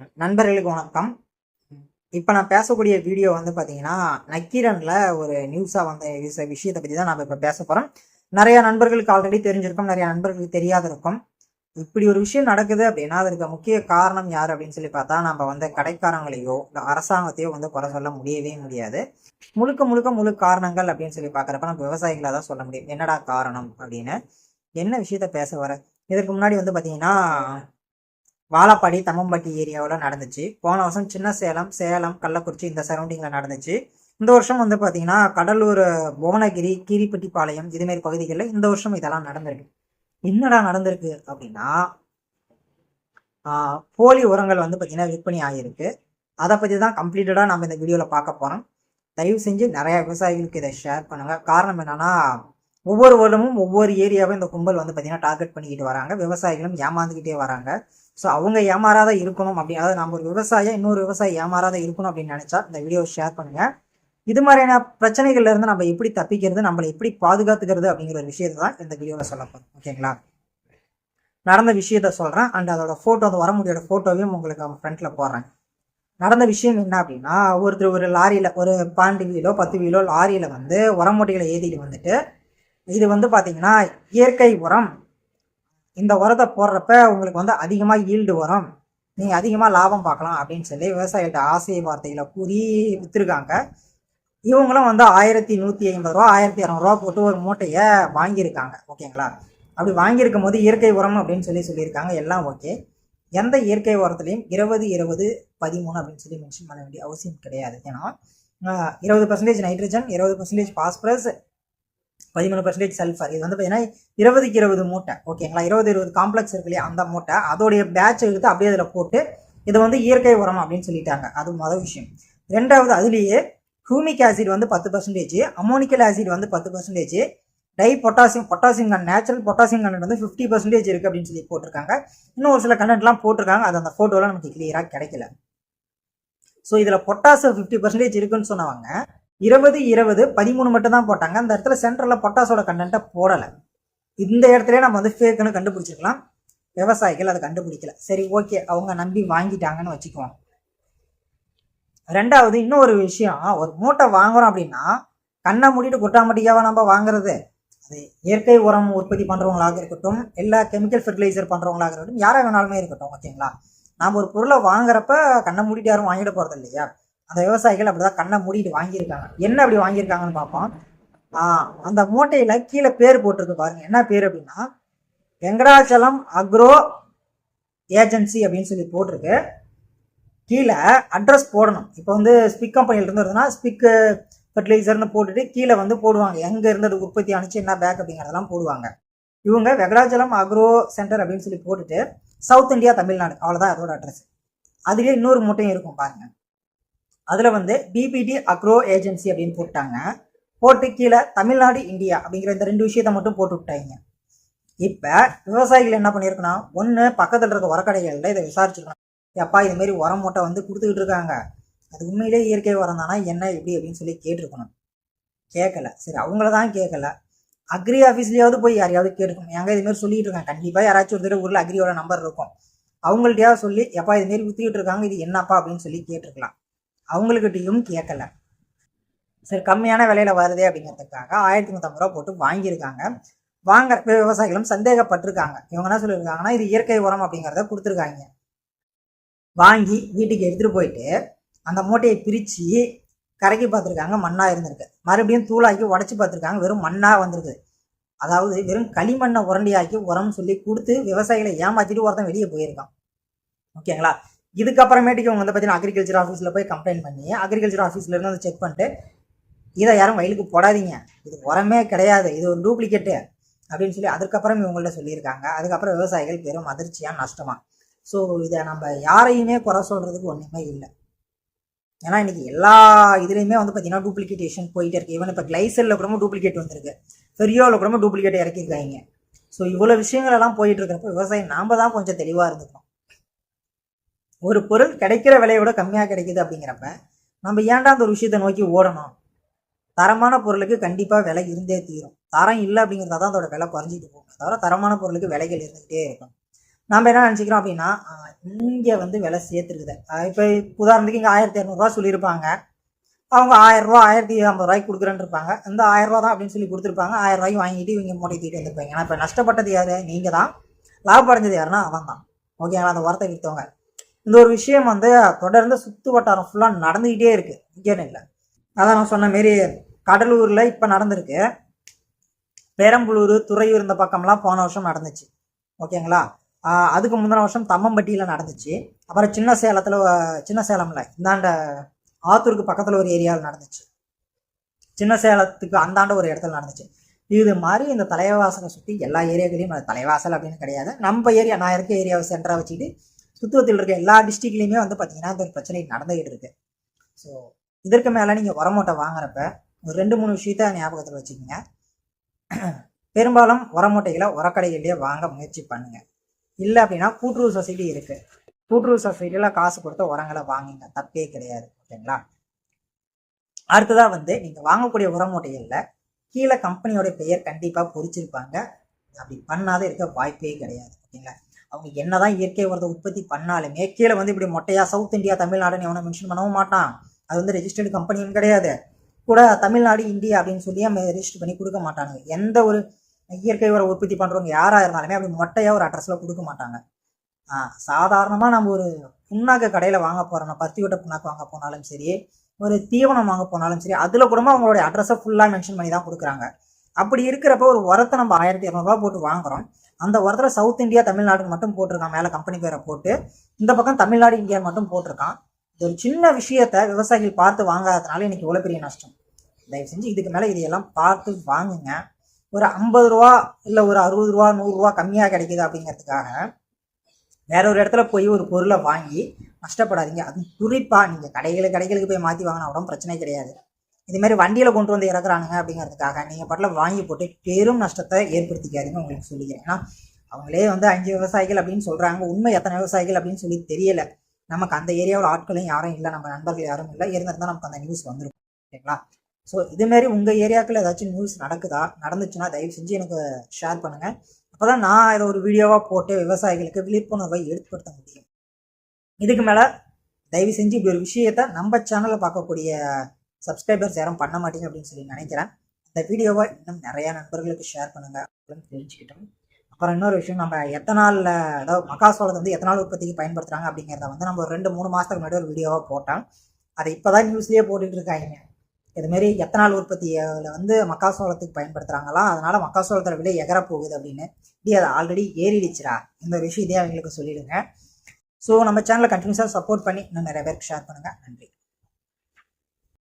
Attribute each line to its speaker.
Speaker 1: நண்பர்களுக்கு வணக்கம். இப்போ நான் பேசக்கூடிய வீடியோ வந்து பார்த்தீங்கன்னா நக்கீரனில் ஒரு நியூஸாக வந்த விஷயத்தை பற்றி தான் நம்ம இப்போ பேச போகிறோம் நிறையா நண்பர்களுக்கு ஆல்ரெடி தெரிஞ்சிருக்கும் நிறையா நண்பர்களுக்கு தெரியாத இருக்கும் இப்படி ஒரு விஷயம் நடக்குது அப்படின்னா அதற்கு முக்கிய காரணம் யார் அப்படின்னு சொல்லி பார்த்தா நம்ம வந்து கடைக்காரங்களையோ இல்லை அரசாங்கத்தையோ வந்து குறை சொல்ல முடியவே முடியாது. முழுக்க முழுக்க முழு காரணங்கள் அப்படின்னு சொல்லி பார்க்குறப்ப நம்ம விவசாயிகளாக தான் சொல்ல முடியும். என்னடா காரணம் அப்படின்னு. என்ன விஷயத்த பேச வர? இதற்கு முன்னாடி வந்து பார்த்தீங்கன்னா வாழப்பாடி தம்மம்பட்டி ஏரியாவில் நடந்துச்சு. போன வருஷம் சின்ன சேலம் சேலம் கள்ளக்குறிச்சி இந்த சரௌண்டிங்கில் நடந்துச்சு. இந்த வருஷம் வந்து பார்த்தீங்கன்னா கடலூர் புவனகிரி கீரிப்பட்டிப்பாளையம் இதுமாரி பகுதிகளில் இந்த வருஷம் இதெல்லாம் நடந்திருக்கு. என்னடா நடந்திருக்கு அப்படின்னா போலி உரங்கள் வந்து பார்த்தீங்கன்னா விற்பனை ஆகியிருக்கு. அதை பற்றி தான் கம்ப்ளீட்டடாக நம்ம இந்த வீடியோவில் பார்க்க போகிறோம் தயவு செஞ்சு நிறையா விவசாயிகளுக்கு இதை ஷேர் பண்ணுங்கள் காரணம் என்னென்னா ஒவ்வொரு வருடமும் ஒவ்வொரு ஏரியாவும் இந்த கும்பல் வந்து பார்த்தீங்கன்னா டார்கெட் பண்ணிக்கிட்டு வராங்க. விவசாயிகளும் ஏமாந்துக்கிட்டே வராங்க. ஸோ அவங்க ஏமாறாத இருக்கணும் அப்படி அதாவது நம்ம ஒரு விவசாயம் இன்னொரு விவசாயி ஏமாறாத இருக்கணும் அப்படின்னு நினச்சா இந்த வீடியோவை ஷேர் பண்ணுங்கள் இது மாதிரியான பிரச்சனைகள்ல இருந்து நம்ம எப்படி தப்பிக்கிறது நம்மளை எப்படி பாதுகாத்துக்கிறது அப்படிங்கிற ஒரு விஷயத்தை தான் இந்த வீடியோவில் சொல்ல போகிறோம் ஓகேங்களா நடந்த விஷயத்த சொல்கிறேன் அண்ட் அதோட ஃபோட்டோ அந்த வரமுடியோட ஃபோட்டோவையும் உங்களுக்கு அவன் ஃப்ரண்ட்டில் போடுறேன். நடந்த விஷயம் என்ன அப்படின்னா ஒருத்தர் ஒரு லாரியில் ஒரு பன்னெண்டு வீலோ பத்து வீலோ லாரியில் வந்து உரமுட்டைகளை ஏற்றிட்டு வந்துட்டு இது வந்து பார்த்தீங்கன்னா இயற்கை உரம் இந்த உரத்தை போடுறப்ப உங்களுக்கு வந்து அதிகமாக ஈல்டு வரும். நீங்கள் அதிகமாக லாபம் பார்க்கலாம் அப்படின்னு சொல்லி விவசாயிகள்ட்ட ஆசை வார்த்தைகளை கூறி விற்றுருக்காங்க இவங்களும் வந்து ஆயிரத்தி நூற்றி ஐம்பது ரூபா ஆயிரத்தி இரநூறுவா போட்டு ஒரு மூட்டையை வாங்கியிருக்காங்க. ஓகேங்களா? அப்படி வாங்கியிருக்கும் போது இயற்கை உரம் அப்படின்னு சொல்லி சொல்லியிருக்காங்க. எல்லாம் ஓகே. எந்த இயற்கை உரத்துலையும் இருபது இருபது பதிமூணு அப்படின்னு சொல்லி மென்ஷன் பண்ண வேண்டிய அவசியம் கிடையாது. ஏன்னா இருபது பர்சன்டேஜ் நைட்ரஜன் இருபது பர்சன்டேஜ் பாஸ்பரஸ் பதிமூணு பர்சன்டேஜ் சல்ஃபர் இது வந்து பார்த்தீங்கன்னா இருபதுக்கு இருபது மூட்டை. ஓகேங்களா இருபது இருபது காம்ப்ளெக்ஸ் இருக்கு இல்லையா? அந்த மூட்டை. அதோடைய பேட்ச் எடுத்து அப்படியே அதில் போட்டு இது வந்து இயற்கை உரம் அப்படின்னு சொல்லிட்டாங்க. அது மொதல் விஷயம். ரெண்டாவது அதுலேயே ஹூமிக் ஆசிட் வந்து பத்து பர்சன்டேஜ் அமோனிக்கல் ஆசிட் வந்து பத்து பர்சன்டேஜ் டை பொட்டாசியம் பொட்டாசியம் கன் நேச்சுரல் பொட்டாசியம் கண்டென்ட் வந்து ஃபிஃப்டி பர்சன்டேஜ் இருக்குது அப்படின்னு சொல்லி போட்டிருக்காங்க. இன்னும் ஒரு சில கண்டென்ட்லாம் போட்டிருக்காங்க. அது அந்த ஃபோட்டோலாம் நமக்கு கிளியராக கிடைக்கல. ஸோ இதில் பொட்டாசியம் ஃபிஃப்டி பர்சன்டேஜ் இருக்குன்னு சொன்னவங்க இருபது இருபது பதிமூணு மட்டும் தான் போட்டாங்க. அந்த இடத்துல சென்டரில் பொட்டாசோட கண்டென்ட்டை போடலை. இந்த இடத்துல நம்ம வந்து ஃபேக்குன்னு கண்டுபிடிச்சிருக்கலாம். விவசாயிகள் அதை கண்டுபிடிக்கல. சரி ஓகே அவங்க நம்பி வாங்கிட்டாங்கன்னு வச்சுக்குவோம். ரெண்டாவது இன்னொரு விஷயம். ஒரு மூட்டை வாங்குறோம் அப்படின்னா கண்ணை மூடிட்டு கொட்டாமட்டிக்காவா நம்ம வாங்குறது? அது இயற்கை உரம் உற்பத்தி பண்ணுறவங்களாக இருக்கட்டும் எல்லா கெமிக்கல் ஃபெர்டிலைசர் பண்ணுறவங்களாக இருக்கட்டும் யாராக வேணாலுமே இருக்கட்டும் ஓகேங்களா நாம் ஒரு பொருளை வாங்குறப்ப கண்ணை மூடிட்டு யாரும் வாங்கிட போகிறது இல்லையா அந்த விவசாயிகள் அப்படிதான் கண்ணை மூடிட்டு வாங்கியிருக்காங்க. என்ன அப்படி வாங்கியிருக்காங்கன்னு பார்ப்போம். ஆஹ் அந்த மூட்டையில் கீழே பேர் போட்டிருக்கு பாருங்க. என்ன பேர் அப்படின்னா வெங்கடாச்சலம் அக்ரோ ஏஜென்சி அப்படின்னு சொல்லி போட்டிருக்கு. கீழே அட்ரஸ் போடணும். இப்போ வந்து ஸ்பிக் கம்பெனியில் இருந்து வருதுன்னா ஃபர்டிலைசர்னு ஃபெர்டிலைசர்னு போட்டுட்டு கீழே வந்து போடுவாங்க. எங்கே இருந்தது உற்பத்தி அனுப்பிச்சு என்ன பேக் அப்படிங்கிறதெல்லாம் போடுவாங்க. இவங்க வெங்கடாச்சலம் அக்ரோ சென்டர் அப்படின்னு சொல்லி போட்டுட்டு சவுத் இந்தியா தமிழ்நாடு. அவ்வளோதான் அதோட அட்ரஸ் அதுலேயே இன்னொரு மூட்டையும் இருக்கும் பாருங்க. அதில் வந்து பிபிடி அக்ரோ ஏஜென்சி அப்படின்னு போட்டாங்க. போட்டு கீழே தமிழ்நாடு இந்தியா அப்படிங்கிற இந்த ரெண்டு விஷயத்த மட்டும் போட்டு விட்டாங்க. இப்போ விவசாயிகள் என்ன பண்ணியிருக்கணும் ஒன்று பக்கத்தில் இருக்க உரக்கடைகளில் இதை விசாரிச்சிருக்கணும் எப்பா இதுமாரி உரம் மூட்டை வந்து கொடுத்துக்கிட்டு இருக்காங்க. அது உண்மையிலே இயற்கை உரம் தானா என்ன எப்படி அப்படின்னு சொல்லி கேட்டிருக்கணும். கேட்கல சரி அவங்கள தான் கேட்கல அக்ரி ஆஃபீஸ்லேயாவது போய் யாரையாவது கேட்டுக்கணும். எங்க இது மாதிரி சொல்லிட்டு இருக்காங்க. கண்டிப்பாக யாராச்சும் ஒரு தடவை ஊரில் அக்ரியோட நம்பர் இருக்கும். அவங்கள்ட்டையாவது சொல்லி எப்பா இதுமாரி மாதிரி இருக்காங்க இது என்னப்பா அப்படின்னு சொல்லி கேட்டிருக்கலாம். அவங்கக்கிட்டையும் கேட்கல. சரி கம்மியான விலையில் வருது அப்படிங்கிறதுக்காக ஆயிரத்தி நூற்றம்பது ரூபா போட்டு வாங்கியிருக்காங்க. வாங்குற விவசாயிகளும் சந்தேகப்பட்டிருக்காங்க. இவங்க என்ன சொல்லியிருக்காங்கன்னா இது இயற்கை உரம் அப்படிங்கிறத கொடுத்துருக்காங்க. வாங்கி வீட்டுக்கு எடுத்துகிட்டு போயிட்டு அந்த மூட்டையை பிரித்து கரைக்கி பார்த்துருக்காங்க மண்ணாக இருந்திருக்கு. மறுபடியும் தூளாக்கி உடச்சி பார்த்துருக்காங்க வெறும் மண்ணாக வந்திருக்குது அதாவது வெறும் களிமண்ணை உரண்டியாக்கி உரம்னு சொல்லி கொடுத்து விவசாயிகளை ஏமாற்றிட்டு ஒருத்தன் வெளியே போயிருக்கான். ஓகேங்களா? இதுக்கப்புறமேட்டுக்கு இவங்க வந்து பார்த்தீங்கன்னா அக்ரிகல்ச்சர் ஆஃபீஸில் போய் கம்ப்ளைண்ட் பண்ணி அக்ரிகல்ச்சர் ஆஃபீஸில் இருந்து அதை செக் பண்ணிட்டு இதை யாரும் வயலுக்கு போடாதீங்க. இது உரமே கிடையாது. இது ஒரு டூப்ளிகேட்டு அப்படின்னு சொல்லி அதுக்கப்புறம் இவங்கள்ட்ட சொல்லியிருக்காங்க. அதுக்கப்புறம் விவசாயிகள் பெரும் அதிர்ச்சியாக நஷ்டமாக ஸோ இதை நம்ம யாரையுமே குறை சொல்கிறதுக்கு ஒன்றுமே இல்லை. ஏன்னா இன்றைக்கி எல்லா இதுலேயுமே வந்து பார்த்தீங்கன்னா டூப்ளிகேட்டேஷன் போயிட்டே இருக்கு. ஈவன் இப்போ கிளைசரில் கூட டூப்ளிகேட் வந்திருக்கு. ஃபெரியோவில் கூட டூப்ளிகேட் இறக்கியிருக்காங்க. ஸோ இவ்வளோ விஷயங்கள் எல்லாம் போயிட்டு இருக்கிறப்ப விவசாயம் நாம் தான் கொஞ்சம் தெளிவாக இருந்துக்கணும். ஒரு பொருள் கிடைக்கிற விலையை விட கம்மியாக கிடைக்குது அப்படிங்கிறப்ப நம்ம ஏன்டா அந்த ஒரு விஷயத்தை நோக்கி ஓடணும்? தரமான பொருளுக்கு கண்டிப்பாக விலை இருந்தே தீரும். தரம் இல்லை அப்படிங்கிறதா தான் அதோட விலை குறைஞ்சிட்டு போகும் தவிர தரமான பொருளுக்கு விலைகள் இருந்துகிட்டே இருக்கும். நம்ம என்ன நினச்சிக்கிறோம் அப்படின்னா இங்கே வந்து விலை சேர்த்துருக்குது. இப்போ உதாரணத்துக்கு இங்கே ஆயிரத்தி இரநூறுவா சொல்லியிருப்பாங்க. அவங்க ஆயிரம் ஆயிரத்தி ஐம்பது ரூபாய்க்கு கொடுக்குறேன்னு இருப்பாங்க. இந்த ஆயிரம் ரூபா தான் அப்படின்னு சொல்லி கொடுத்துருப்பாங்க. ஆயிரம் ரூபாய்க்கு வாங்கிட்டு இவங்க மூட்டை தூக்கிட்டு வந்திருப்பாங்க. ஏன்னா இப்போ நஷ்டப்பட்டது யார்? நீங்கள் தான் லாபம் யாருன்னா அவன் தான் ஓகேங்களா? அந்த உரத்தை விற்றவங்க இந்த ஒரு விஷயம் வந்து தொடர்ந்து சுற்று வட்டாரம் ஃபுல்லாக நடந்துக்கிட்டே இருக்குது இங்கேன்னு இல்லை. அதான் நான் சொன்ன மாரி கடலூரில் இப்போ நடந்திருக்கு. பெரம்பலூர் துறையூர் இந்த பக்கம்லாம் போன வருஷம் நடந்துச்சு. ஓகேங்களா? அதுக்கு முந்தின வருஷம் தம்மம்பட்டியில் நடந்துச்சு. அப்புறம் சின்ன சேலத்தில் சின்ன சேலமில் இந்தாண்ட ஆத்தூருக்கு பக்கத்தில் ஒரு ஏரியாவில் நடந்துச்சு. சின்ன சேலத்துக்கு அந்தாண்ட ஒரு இடத்துல நடந்துச்சு. இது மாதிரி இந்த தலைவாசலை சுற்றி எல்லா ஏரியாக்களையும் தலைவாசல் அப்படின்னு கிடையாது. நம்ம ஏரியா நான் இருக்க ஏரியாவை சென்டராக வச்சுக்கிட்டு சுற்றுவத்தில் இருக்க எல்லா டிஸ்ட்ரிக்ட்லேயுமே வந்து பார்த்தீங்கன்னா இந்த ஒரு பிரச்சனை நடந்துகிட்டு இருக்கு. ஸோ இதற்கு மேலே நீங்கள் உரமூட்டை வாங்குறப்ப ஒரு ரெண்டு மூணு விஷயத்த ஞாபகத்தில் வச்சுக்கோங்க. பெரும்பாலும் உரமூட்டைகளை உரக்கடைகள்லேயே வாங்க முயற்சி பண்ணுங்க. இல்லை அப்படின்னா கூட்டுறவு சொசைட்டி இருக்கு. கூட்டுறவு சொசைட்டியில் காசு கொடுத்து உரங்களை வாங்குங்க. தப்பே கிடையாது. ஓகேங்களா? அடுத்ததாக வந்து நீங்கள் வாங்கக்கூடிய உரமூட்டைகளில் கீழே கம்பெனியோட பெயர் கண்டிப்பாக பொறிச்சிருப்பாங்க. அப்படி பண்ணாத இருக்க வாய்ப்பே கிடையாது. ஓகேங்களா? அவங்க என்னதான் இயற்கை உரத்தை உற்பத்தி பண்ணாலுமே கீழே வந்து இப்படி மொட்டையா சவுத் இந்தியா தமிழ்நாடுன்னு எவனும் மென்ஷன் பண்ணவும் மாட்டான். அது வந்து ரெஜிஸ்டர்டு கம்பெனியும் கிடையாது. கூட தமிழ்நாடு இந்தியா அப்படின்னு சொல்லி நம்ம ரெஜிஸ்டர் பண்ணி கொடுக்க மாட்டாங்க எந்த ஒரு இயற்கை உரம் உற்பத்தி பண்ணுறவங்க யாராக இருந்தாலுமே அப்படி மொட்டையாக ஒரு அட்ரஸில் கொடுக்க மாட்டாங்க. சாதாரணமாக நம்ம ஒரு புண்ணாக்கு கடையில் வாங்க போகிறோம் பருத்தி கொட்டை புண்ணாக்கு வாங்க போனாலும் சரி ஒரு தீவனம் வாங்க போனாலும் சரி அதில் கூட அவங்களுடைய அட்ரஸை ஃபுல்லாக மென்ஷன் பண்ணி தான் கொடுக்குறாங்க. அப்படி இருக்கிறப்ப ஒரு உரத்தை நம்ம ஆயிரத்தி இரநூறுவா போட்டு வாங்குறோம். அந்த உரத்தில் சவுத் இந்தியா தமிழ்நாடுன்னு மட்டும் போட்டிருக்கான். மேலே கம்பெனி பேரை போட்டு. இந்த பக்கம் தமிழ்நாடு இந்தியா மட்டும் போட்டிருக்கான். இது ஒரு சின்ன விஷயத்த விவசாயிகள் பார்த்து வாங்காததுனால இன்னைக்கு இவ்வளோ பெரிய நஷ்டம். தயவு செஞ்சு இதுக்கு மேலே இதையெல்லாம் பார்த்து வாங்குங்க. ஒரு ஐம்பது ரூபா இல்லை ஒரு அறுபது ரூபா நூறுரூவா கம்மியாக கிடைக்குது அப்படிங்கிறதுக்காக வேற ஒரு இடத்துல போய் ஒரு பொருளை வாங்கி நஷ்டப்படாதீங்க. அது குறிப்பாக நீங்கள் கடைகளுக்கு கடைகளுக்கு போய் மாற்றி வாங்கினா கூட பிரச்சனை கிடையாது. இது மாதிரி வண்டியில் கொண்டு வந்து இறக்குறானுங்க அப்படிங்கிறதுக்காக நீங்கள் பாட்டில் வாங்கி போட்டு பெரும் நஷ்டத்தை ஏற்படுத்திக்காதீங்க உங்களுக்கு சொல்லிக்கிறேன். ஏன்னா அவங்களே வந்து அஞ்சு விவசாயிகள் அப்படின்னு சொல்கிறாங்க உண்மை எத்தனை விவசாயிகள் அப்படின்னு சொல்லி தெரியலை. நமக்கு அந்த ஏரியாவில் ஆட்களும் யாரும் இல்லை. நம்ம நண்பர்கள் யாரும் இல்லை. இருந்திருந்தால் நமக்கு அந்த நியூஸ் வந்துடும் ஓகேங்களா ஸோ இதுமாரி உங்கள் ஏரியாக்கில் ஏதாச்சும் நியூஸ் நடக்குதா? நடந்துச்சுன்னா தயவு செஞ்சு எனக்கு ஷேர் பண்ணுங்கள் அப்போ தான் நான் இதை ஒரு வீடியோவாக போட்டு விவசாயிகளுக்கு விழிப்புணர்வை ஏற்படுத்த முடியும். இதுக்கு மேலே தயவு செஞ்சு இப்படி ஒரு விஷயத்த நம்ம சேனலில் பார்க்கக்கூடிய சப்ஸ்கிரைபர்ஸ் யாரும் பண்ண மாட்டீங்க அப்படின்னு சொல்லி நினைக்கிறேன். இந்த வீடியோவை இன்னும் நிறையா நண்பர்களுக்கு ஷேர் பண்ணுங்கள் அப்படின்னு தெரிஞ்சுக்கிட்டோம். அப்புறம் இன்னொரு விஷயம் நம்ம எத்தனாலில் அதாவது மக்காசோளத்தை வந்து எத்தனால் உற்பத்திக்கு பயன்படுத்துகிறாங்க அப்படிங்கிறத வந்து நம்ம ஒரு ரெண்டு மூணு மாதத்துக்கு முன்னாடி ஒரு வீடியோவாக போட்டோம். அதை இப்போ தான் நியூஸ்லேயே போட்டுட்டு இருக்காங்க. இதுமாரி எத்தனால் உற்பத்தியில் வந்து மக்காசோளத்துக்கு பயன்படுத்துகிறாங்களா அதனால் மக்காசோளத்தோட விலை எகர போகுது அப்படின்னு. இப்படி அது ஆல்ரெடி ஏறிடுச்சுடா. இந்த விஷயம் இதே அவங்களுக்கு சொல்லிடுங்க. ஸோ நம்ம சேனலை கண்டினியூஸாக சப்போர்ட் பண்ணி இன்னும் நிறைய பேருக்கு ஷேர் பண்ணுங்கள் நன்றி.